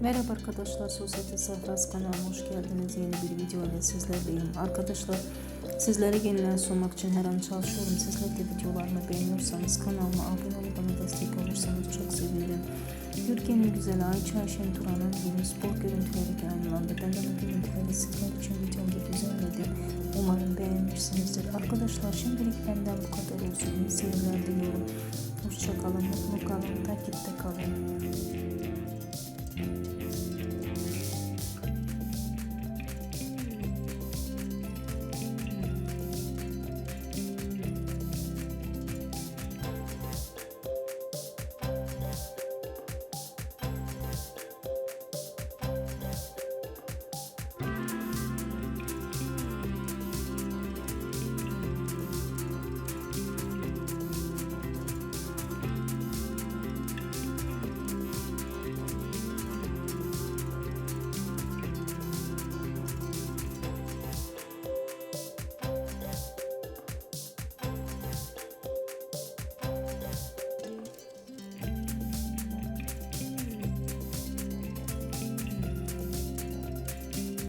Merhaba arkadaşlar, Sosyete Safras kanalıma hoş geldiniz. Yeni bir video ile sizlerleyim. Arkadaşlar sizlere yeniler sunmak için her an çalışıyorum. Sizler de videolarımı beğeniyorsanız kanalıma abone olup bana destek olursanız çok sevinirim. Türkiye'nin güzel Ayça Ayşen Turan'ın yeni spor görüntüleri yayınlandı. Ben de bu görüntüleri sizler için videomda düzenledim. Umarım beğenmişsinizdir. Arkadaşlar şimdilik benden bu kadar olsun. İyi seyirler diliyorum. Hoşçakalın, mutlu kalın, takipte kalın.